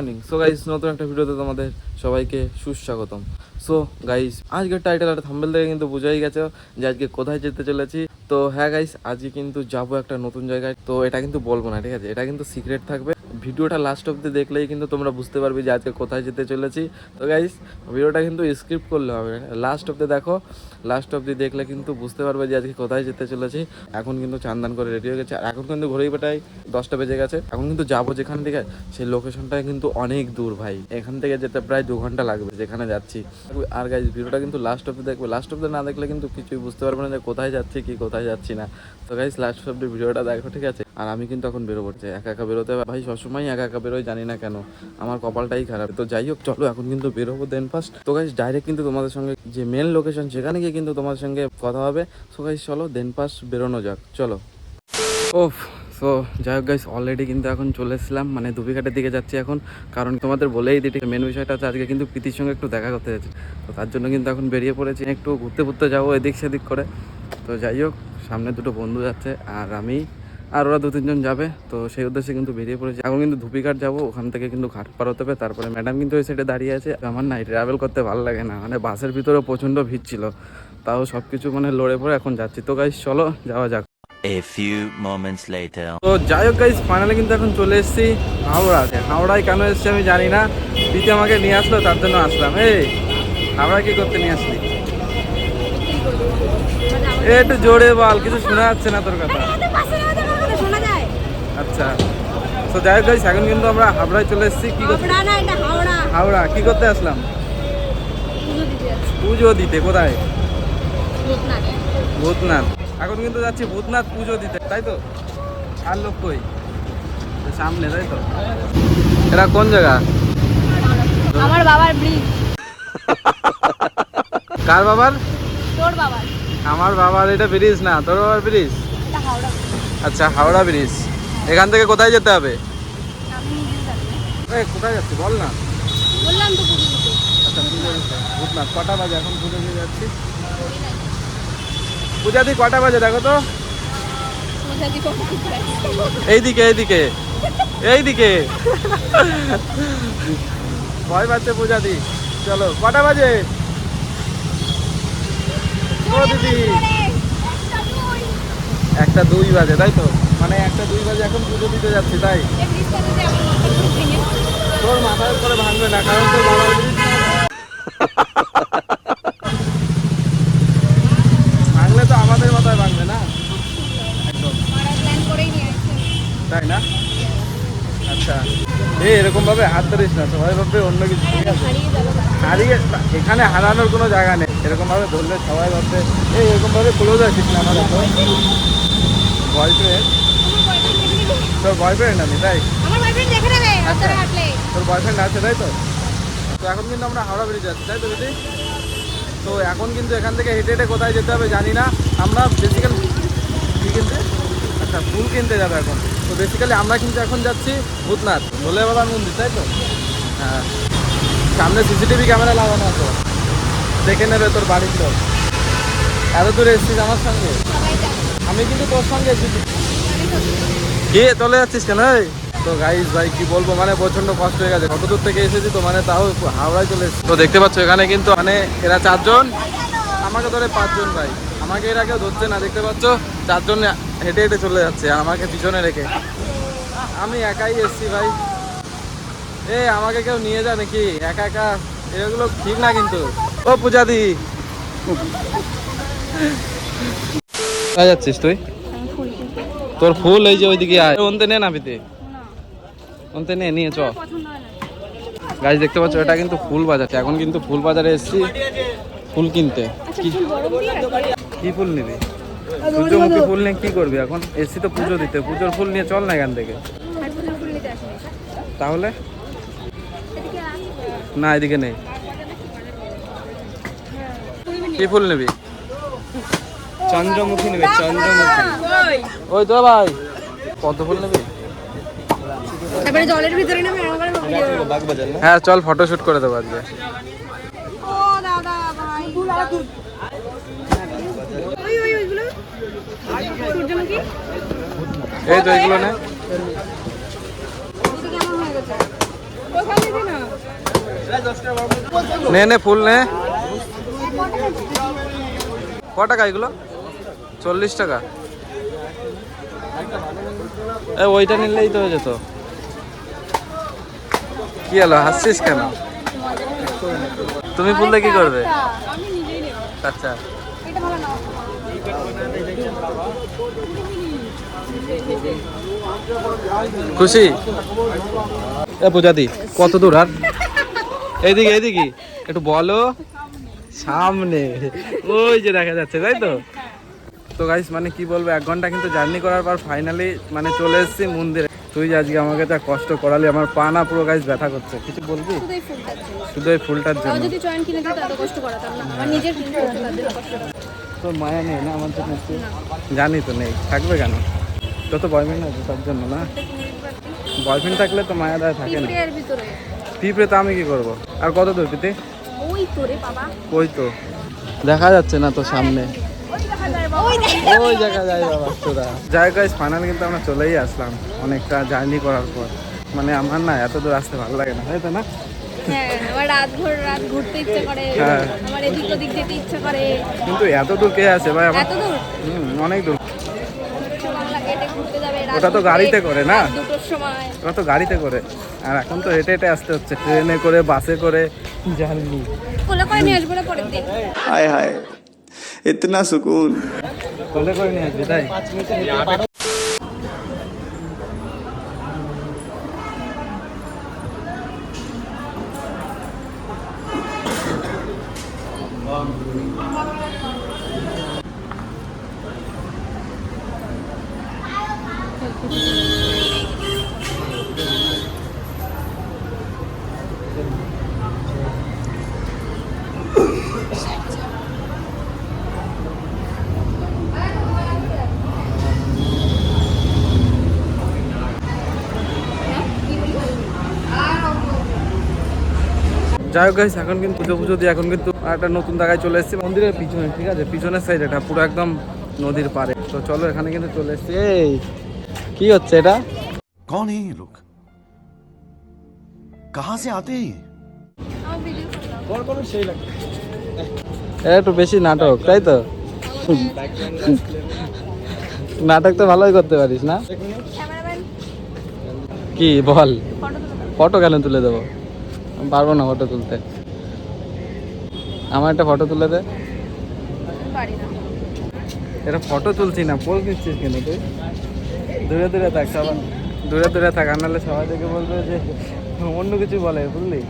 Morning so guys নতুন একটা ভিডিওতে তোমাদের সবাইকে সুস্বাগতম। সো গাইস আজকের টাইটেল আর থাম্বেল থেকে কিন্তু বোঝাই গেছে যে আজকে কোথায় যেতে চলেছি। তো হ্যাঁ গাইস আজকে কিন্তু যাব একটা নতুন জায়গায়। তো, এটা কিন্তু বলব না, ঠিক আছে? এটা কিন্তু সিক্রেট থাকবে। ভিডিওটা লাস্ট অব্দি দেখলেই কিন্তু তোমরা বুঝতে পারবে যে আজকে কোথায় যেতে চলেছি। তো গাইস ভিডিওটা কিন্তু স্ক্রিপ্ট করলে হবে। লাস্ট অব্দি দেখো লাস্ট অব্দি দেখলে কিন্তু বুঝতে পারবে যে আজকে কোথায় যেতে চলেছি। এখন কিন্তু চান্দান করে রেডি হয়ে গেছে। আর এখন কিন্তু ঘড়ি পেটাই দশটা বেজে গেছে। এখন কিন্তু যাব যেখান থেকে, সেই লোকেশনটা কিন্তু অনেক দূর ভাই। এখান থেকে যেতে প্রায় দু ঘণ্টা লাগবে যেখানে যাচ্ছি। আর গাইজ ভিডিওটা কিন্তু লাস্ট অব্দি দেখবে। লাস্ট অব্দি না দেখলে কিন্তু কিছুই বুঝতে পারবে না যে কোথায় যাচ্ছি, কি কোথায় যাচ্ছি না। তো গাইজ লাস্ট অব্দি ভিডিওটা দেখো, ঠিক আছে? আর আমি কিন্তু এখন বেরোবো, যে একা একা বেরোতে ভাই সবসময় একা একা বেরোয় জানি না কেন। আমার কপালটাই খারাপ। তো যাই হোক, চলো এখন কিন্তু বেরোবো দেন ফার্স্ট তো গাইস ডাইরেক্ট কিন্তু তোমাদের সঙ্গে যে মেন লোকেশন সেখানে গিয়ে কিন্তু তোমাদের সঙ্গে কথা হবে। সো গাইস চলো দেন ফার্স্ট বেরোনো যাক। চলো। ওফ সো যাই হোক গাইস অলরেডি কিন্তু এখন চলে এসেছিলাম। মানে দুবিঘাটের দিকে যাচ্ছি এখন। কারণ তোমাদের বলেই দিই মেন বিষয়টা হচ্ছে আজকে কিন্তু প্রীতির সঙ্গে একটু দেখা করতে যাচ্ছি। তো তার জন্য কিন্তু এখন বেরিয়ে পড়েছি। একটু ঘুরতে ঘুরতে যাব এদিক সেদিক করে। তো যাই হোক, সামনে দুটো বন্ধু যাচ্ছে। আর আমি আর ওরা দু তিনজন যাবে তো সেই উদ্দেশ্যে কিন্তু বেরিয়ে পড়েছে। এখন কিন্তু ধুপিঘাট যাব ওখান থেকে কিন্তু ঘাট পার হতে হবে তারপরে ম্যাডাম কিন্তু ওই সাইডে দাঁড়িয়ে আছে। আমার নাই ট্রাভেল করতে ভালো লাগে না মানে বাসের ভিতরে প্রচণ্ড ভিড় ছিল। তাও সব কিছু মানে লড়ে পড়ে এখন যাচ্ছি। তো গাইস চলো যাওয়া যাক। A few moments later. তো যাই হোক গাইজ ফাইনালি কিন্তু এখন চলে এসেছি হাওড়াতে। হাওড়ায় কেন এসেছি আমি জানি না। প্রীতি আমাকে নিয়ে আসলো তার জন্য আসলাম। এই হাওড়া কি করতে নিয়ে আসলি? একটু জোরে বল কিছু শোনা যাচ্ছে না তোর কথা। আচ্ছা। তো যাই হোক গাইজ এখন কিন্তু আমরা হাওড়ায় চলে এসেছি। কি করতে হাওড়া কি করতে আসলাম? পুজো দিতে যাচ্ছি। পুজো দিতে কোথায়? ভূতনাথ। এখন কিন্তু যাচ্ছি ভূতনাথ পুজো দিতে তাই তো? আর লোক কই? সামনে তাই তো? এটা কোন জায়গা? আমার বাবার ব্রিজ। কার বাবার? তোর বাবার। আমার বাবার এটা ব্রিজ না তোর বাবার ব্রিজ? আচ্ছা হাওড়া ব্রিজ। এখান থেকে কোথায় যেতে হবে? না। কোথায় যাচ্ছি বল না। বললাম তো আচ্ছা ভূতনাথ কটা বাজে? এখন পুজো দিয়ে যাচ্ছি। পূজা দি কটা বাজে? দেখো তো। পূজা দিতে এইদিকে এইদিকে। এইদিকে। ভয় পাচ্ছে পূজা দি। চলো কটা বাজে? ও দিদি। একটা দুই বাজে তাই তো? মানে একটা দুই বাজে এখন পুজো দিতে যাচ্ছি, তাই? তোর মাথার করে ভাঙবে না, কারণ তোর বাবার ভাঙলে তো আমাদের মাথায় ভাঙবে না? তাই না? আচ্ছা। এই এরকম ভাবে হাত ধরিস না, সবাই ভাববে অন্য কিছু হারিয়ে এখানে হারানোর কোনো জায়গা নেই। এরকম ভাবে ধরলে সবাই ভাববে এই এরকম ভাবে ক্লোজ আছিস না আমার বয়ফ্রেন্ড তোর বয়ফ্রেন্ড আমি তাই? আমার বয়ফ্রেন্ড দেখে নেবে রাস্তায় হাঁটলে। তোর বয়ফ্রেন্ড আছে তাই তো? তো এখন কিন্তু আমরা হাওড়া ব্রিজ যাচ্ছি তাই তো দিদি তো এখন কিন্তু এখান থেকে হেঁটে হেঁটে কোথায় যেতে হবে জানি না। আমরা বেসিক্যালি কি কিনতে? আচ্ছা ফুল কিনতে যাবে এখন। তো বেসিক্যালি আমরা কিন্তু এখন যাচ্ছি ভূতনাথ ভোলে বাবার মন্দির তাই তো? হ্যাঁ। সামনে সিসিটিভি ক্যামেরা লাগানো আছে। দেখে নেবে তোর বাড়ির লোক এত দূরে এসেছিস আমার সঙ্গে? আমি কিন্তু তোর সঙ্গে এসেছি। কে চলে যাচ্ছিস কেন তো গাইস ভাই, কি বলব মানে প্রচণ্ড কষ্ট হয়ে গেছে। কত দূর থেকে এসেছি তো মানে তাও হাওড়ায় চলে এসেছি। তো দেখতে পাচ্ছ, এখানে কিন্তু মানে এরা চারজন। আমাকে ধরে পাঁচজন, ভাই। আমাকে এরা কেউ ধরছে না, দেখতে পাচ্ছ? চারজন হেঁটে হেঁটে চলে যাচ্ছে আমাকে পিছনে রেখে। আমি একাই এসেছি, ভাই। এ, আমাকে কেউ নিয়ে যা নাকি? একা একা, এগুলো ঠিক না কিন্তু। ও পূজাদি। যাচ্ছিস তুই? তোর ফুল এই যে ওইদিকে আয়। অন্তে নে না পিতে অন্তে নে নিয়ে চ। হয় গাছ দেখতে পাচ্ছ এটা কিন্তু ফুল বাজার এখন কিন্তু ফুল বাজারে এসেছি ফুল কিনতে। আচ্ছা কি ফুল নিবি? সূর্যমুখী ফুল নিয়ে কি করবি এখন? এসছি তো পুজো দিতে। পুজোর ফুল নিয়ে চল না এখান থেকে। তাহলে? না এদিকে নেই। কি ফুল নিবি? চন্দ্রমুখী নেবে চন্দ্রমুখী। ওই তো ভাই কত ফুল নেবি? তারপরে জলের ভিতরে নামে এরকম করে ভিডিও হ্যাঁ চল ফটো শুট করে দেবো আজকে। ও দাদা ভাই। ওই ওই ওইগুলো? সূর্যমুখী? এই তো এগুলো নে। হয়ে না নে নে ফুল নে। ক টাকা এগুলো? চল্লিশ টাকা। ওইটা নিলেই তো হয়ে যেত। কি হলো হাসছিস কেন? তুমি ফুললে কি করবে? আচ্ছা। খুশি? এ পূজাদি কত দূর আর এইদিকে এইদিকে। একটু বলো। সামনে। ওই যে দেখা যাচ্ছে তাই তো? তো গাইস মানে কি বলব এক ঘণ্টা কিন্তু জার্নি করার পর ফাইনালি মানে চলে এসেছি মন্দিরে। তুই আজকে আমাকে যা কষ্ট করালি আমার পা না পুরো গাইস ব্যথা করছে। কিছু বলবি? শুধু এই ফুলটার জন্য। যদি চয়ন কিনে দিত এত কষ্ট করাতাম না। আমার নিজের কিনতে হতো তাদের কষ্ট। তোর মায়া নেই না আমার জন্য? জানি তো নেই। থাকবে কেন? তো তো বয়ফ্রেন্ড আছে তার জন্য না। বয়ফ্রেন্ড থাকলে তো মায়া দায় থাকে না। পিঁপড়ে তো আমি কি করব? আর কত দূর পিতে ওই তোরে বাবা। ওই তো। দেখা যাচ্ছে না তো সামনে। ওই বাবা তোরা যাই ফাইনাল কিন্তু আমরা চলেই আসলাম অনেকটা জার্নি করার পর। মানে আমার না এত দূর আসতে ভালো লাগে না তাই তো না? হ্যাঁ আমার রাত ভোর রাত ঘুরতে ইচ্ছে করে। হ্যাঁ। আমার এদিক ওদিক যেতে ইচ্ছে করে। কিন্তু এত দূর কে আছে ভাই আমার? এত দূর? হুম, অনেক দূর। ওটা তো গাড়িতে করে না? ওরা তো গাড়িতে করে। আর এখন তো হেঁটে হেঁটে আসতে হচ্ছে ট্রেনে করে বাসে করে জার্নি করে इतना सुकून। যাই হোক গাইস এখন কিন্তু পুজো পুজো দিয়ে এখন কিন্তু একটা নতুন জায়গায় চলে এসেছি। মন্দিরের পিছনে ঠিক আছে? পিছনের সাইড এটা পুরো একদম নদীর পারে তো চলো এখানে কিন্তু চলে এসেছি। এই কি হচ্ছে এটা? কোন এই লোক কাহা সে আতে একটু বেশি নাটক তাই তো? নাটক তো ভালোই করতে পারিস না? কি বল। ফটো কেন তুলে দেবো? পারব না ফটো তুলতে। আমার একটা ফটো তুলে দে। এটা ফটো তুলছি না পোজ দিচ্ছিস কেন তুই? দূরে দূরে থাক সবাই। দূরে দূরে থাক নাহলে সবাই দেখে বলবে যে অন্য কিছু বলে, বুঝলি?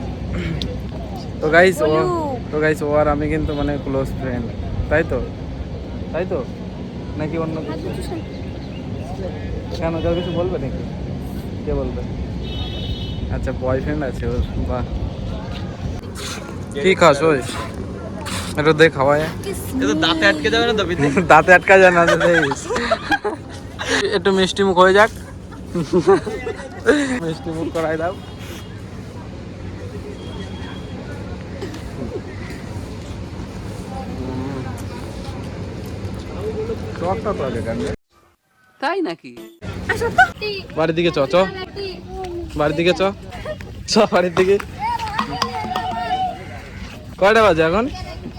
তো গাইস ও তো গাইস ও আর আমি কিন্তু মানে ক্লোজ ফ্রেন্ড তাই তো? তাই তো? নাকি অন্য কিছু? কেন, কেউ কিছু বলবে নাকি? কে বলবে? আচ্ছা বয়ফ্রেন্ড আছে ওর, বাহ। কি খাস ওই? একটু দে খাওয়ায় দাঁতে আটকে যাবে না দাঁতে আটকা যায় না একটু মিষ্টি মুখ হয়ে যাক। মিষ্টি মুখ করাই দাও। তাই নাকি? বাড়ির দিকে চ চ। বাড়ির দিকে চ। চ বাড়ির দিকে। কয়টা বাজে এখন?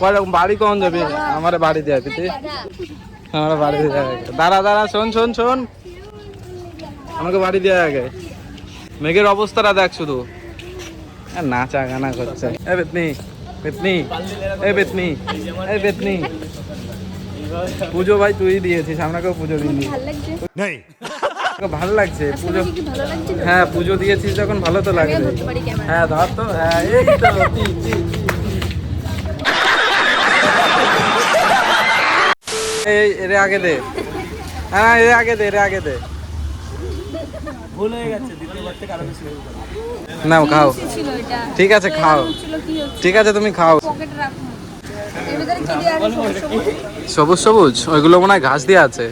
কয়টা বাড়ি কখন যাবি? আমার বাড়ি দিয়ে তুই আমার বাড়ি দিয়ে আগে। দাঁড়া দাঁড়া শোন শোন শোন। আমাকে বাড়ি দিয়ে আগে। মেঘের অবস্থাটা দেখ শুধু। নাচা গানা করছে। এ বেতনি বেতনি এ বেতনি এ বেতনি। পুজো ভাই তুই দিয়েছিস আপনাকেও পুজো দিইনি। ভালো লাগছে। ভালো লাগছে পুজো কি ভালো লাগছে? তো? হ্যাঁ পুজো দিয়েছিস যখন ভালো তো ক্যামেরা হ্যাঁ ধর তো হ্যাঁ এই তো এই এরে আগে দে। হ্যাঁ এরে আগে দে এরে আগে দে। নাও খাও। ঠিক আছে খাও। ঠিক আছে তুমি খাও। আছে সবুজ সবুজ? সবুজ সবুজ? ওইগুলো মনে হয় ঘাস দিয়ে আছে।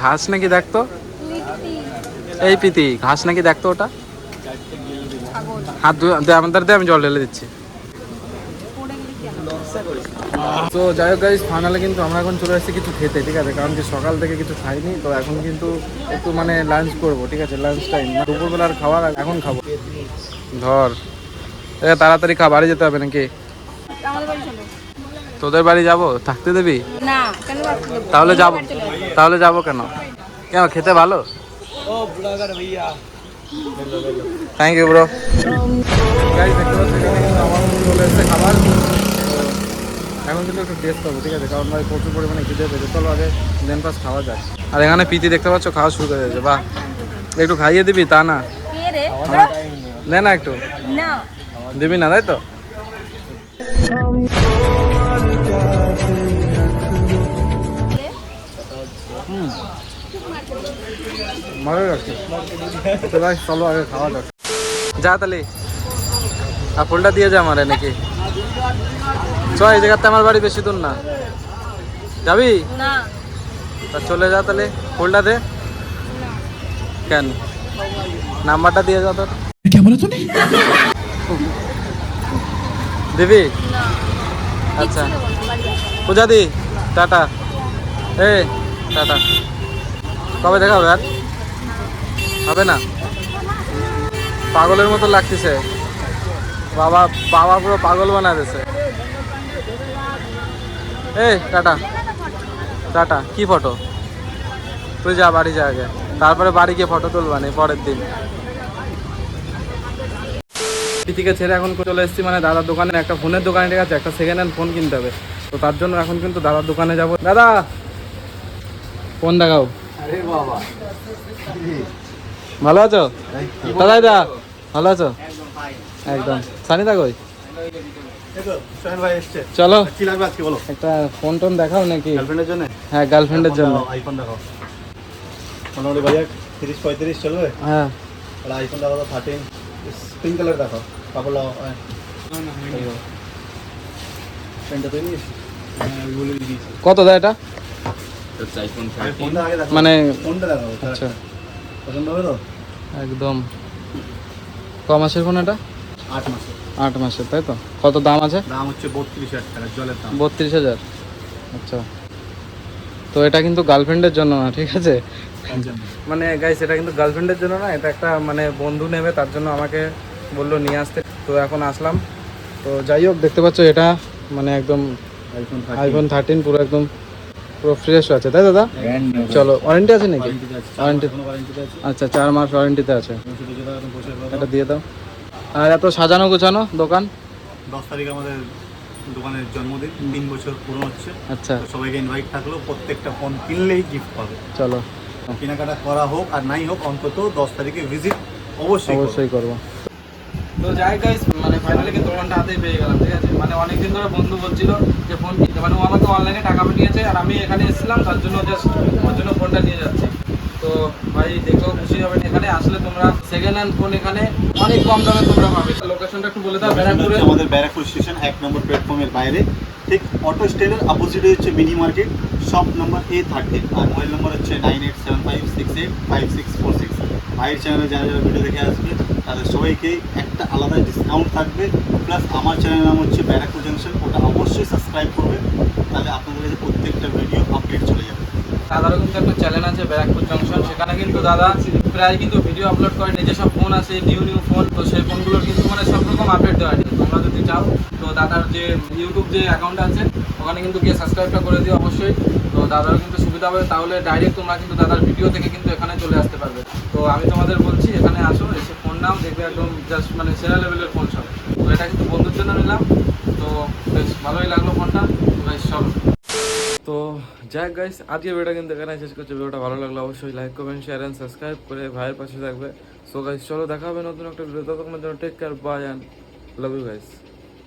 ঘাস নাকি দেখতো? এই পিতি ঘাস নাকি দেখতো ওটা? হাত আমাদের দে আমি জল ঢেলে দিচ্ছি? তো যাই হোক গাইজ ফাইনালে কিন্তু আমরা এখন চলে এসেছি কিছু খেতে ঠিক আছে? কারণ কি সকাল থেকে কিছু খাইনি তো এখন কিন্তু একটু মানে লাঞ্চ করব ঠিক আছে? লাঞ্চ টাইম দুপুরবেলার খাবার এখন খাব। ধর। তাড়াতাড়ি খা বাড়ি যেতে হবে নাকি? আমাদের তোদের বাড়ি যাব? থাকতে দিবি? না কেন রাখতে দেবো? তাহলে যাব। তাহলে যাব কেন? কেন খেতে ভালো? থ্যাংক ইউ ব্রো গাইজ দেখতে পাচ্ছি আমার চলে এসেছে খাবার। এখন কিন্তু একটু টেস্ট করব ঠিক আছে? কারণ ভাই প্রচুর পরিমাণে খিদে পেয়েছে চলো আগে দেন পাস খাওয়া যাক। আর এখানে পিতি দেখতে পাচ্ছ খাওয়া শুরু করে দিয়েছে। বাহ। একটু খাইয়ে দিবি তা না? নে না একটু। না। দিবি না তাই তো? লাগছে তো ভাই চলো আগে খাওয়া যাক। যা তাহলে। আর ফুলটা দিয়ে যা আমারে নাকি। চ এই জায়গাতে আমার বাড়ি বেশি দূর না। যাবি? না। তা চলে যা তাহলে। ফুলটা দে। কেন? নাম্বারটা দিয়ে যা তোর। দিবি? আচ্ছা। পূজা দি। টাটা। এ টাটা। কবে দেখা হবে আর? হবে না। পাগলের মতো লাগতেছে। বাবা বাবা পুরো পাগল বানা দিছে এ টাটা। টাটা কি ফটো তুই যা বাড়ি যা আগে। তারপরে বাড়ি গিয়ে ফটো তুলবানি পরের দিন। পিতিকে ছেড়ে এখন চলে এসেছি মানে দাদার দোকানে। একটা ফোনের দোকানে ঠিক আছে? একটা সেকেন্ড হ্যান্ড ফোন কিনতে হবে। তো তার জন্য এখন কিন্তু দাদার দোকানে যাব। দাদা! ফোন দেখাও। ভালো আছো? দাদা দা ভালো আছো? একদম। সানিদা কই? চলো। কি লাগবে আজকে বলো? একটা ফোন টোন দেখাও নাকি? গার্লফ্রেন্ডের জন্য? হ্যাঁ গার্লফ্রেন্ডের জন্য। আইফোন দেখাও মোটামুটি ভাইয়া তিরিশ পঁয়ত্রিশ চলবে? হ্যাঁ। আইফোন দেখাও থার্টিন পিঙ্ক কালার দেখাও কাপড় লাগাও তুই নিস? কত দা এটা? মানে আচ্ছা। পছন্দ হবে তো? একদম। ক মাসের ফোন এটা? আট মাসে আট মাসের তাই তো? কত দাম আছে? দাম হচ্ছে বত্রিশ হাজার টাকা জলের দাম। বত্রিশ হাজার। আচ্ছা। তো এটা কিন্তু গার্লফ্রেন্ডের জন্য না ঠিক আছে? মানে গাইস এটা কিন্তু গার্লফ্রেন্ডের জন্য না এটা একটা মানে বন্ধু নেবে তার জন্য আমাকে বলল নিয়ে আসতে। তো এখন আসলাম। তো যাই হোক দেখতে পাচ্ছ এটা মানে একদম আইফোন থার্টিন পুরো একদম পুরো ফ্রেশ আছে তাই দাদা? চলো ওয়ারেন্টি আছে নাকি? ওয়ারেন্টি আচ্ছা চার মাস ওয়ারেন্টিতে আছে। এটা দিয়ে দাও। আর এত সাজানো গোছানো দোকান? দশ তারিখ আমাদের দোকানের জন্মদিন তিন বছর পুরো হচ্ছে। আচ্ছা। সবাইকে ইনভাইট থাকল প্রত্যেকটা ফোন কিনলেই গিফট পাবে। চলো। কেনাকাটা করা হোক আর নাই হোক অন্তত দশ তারিখে ভিজিট অবশ্যই অবশ্যই করব। তো যাই গাইস মানে ফাইনালি কিন্তু ফোনটা হাতেই পেয়ে গেলাম ঠিক আছে? মানে অনেকদিন ধরে বন্ধু বলছিল যে ফোন কিনতে। মানে ও আমাকে অনলাইনে টাকা পাঠিয়েছে আর আমি এখানে এসেছিলাম তার জন্য জাস্ট ওর জন্য ফোনটা নিয়ে যাচ্ছি। তো ভাই দেখো খুশি হবেন এখানে। আসলে তোমরা সেকেন্ড হ্যান্ড ফোন এখানে অনেক কম দামে তোমরা পাবে। লোকেশনটা একটু বলে দাও ব্যারাকপুরে আমাদের ব্যারাকপুর স্টেশন এক নম্বর প্ল্যাটফর্মের বাইরে। ঠিক অটো স্ট্যান্ডের অপোজিটে হচ্ছে mini market shop number A thirty R mobile number হচ্ছে nine eight seven five six eight five six four six ভাইয়ের চ্যানেলে যারা যারা ভিডিও দেখে আসবে তাদের সবাইকেই একটা আলাদা ডিসকাউন্ট থাকবে। প্লাস আমার চ্যানেলের নাম হচ্ছে ব্যারাকপুর জাংশন ওটা অবশ্যই সাবস্ক্রাইব করবে। তাহলে আপনাদের কাছে প্রত্যেকটা ভিডিও আপডেট চলে যাবে। দাদারও কিন্তু একটা চ্যানেল আছে, ব্যারাকপুর জংশন সেখানে কিন্তু দাদা প্রায় কিন্তু ভিডিও আপলোড করে, নিজের সব ফোন আছে নিউ নিউ ফোন তো সেই ফোনগুলোর কিন্তু মানে সব রকম আপডেট দেওয়া আছে তোমরা যদি চাও, তো দাদার যে ইউটিউব যে অ্যাকাউন্ট আছে, ওখানে কিন্তু গিয়ে সাবস্ক্রাইবটা করে দিও অবশ্যই। তো দাদারও কিন্তু সুবিধা হবে, তাহলে ডাইরেক্ট তোমরা কিন্তু দাদার ভিডিও থেকে কিন্তু এখানে চলে আসতে পারবে। তো আমি তোমাদের বলছি, এখানে আসো, এসে ফোন নাম দেখবে একদম জাস্ট মানে সেরা লেভেলের ফোন সব। তো এটা কিন্তু বন্ধুর জন্য নিলাম। তো বেশ, ভালোই লাগল ফোনটা বেশ তো যাই গাইস আজকে ভিডিওটা কিন্তু এখানে শেষ করছি। ভিডিওটা ভালো লাগল অবশ্যই like comment share and subscribe করে ভাইয়ের পাশে থাকবে। সো গাইস চলো দেখা হবে নতুন একটা ভিডিও ততক্ষণের জন্য take care bye and love you guys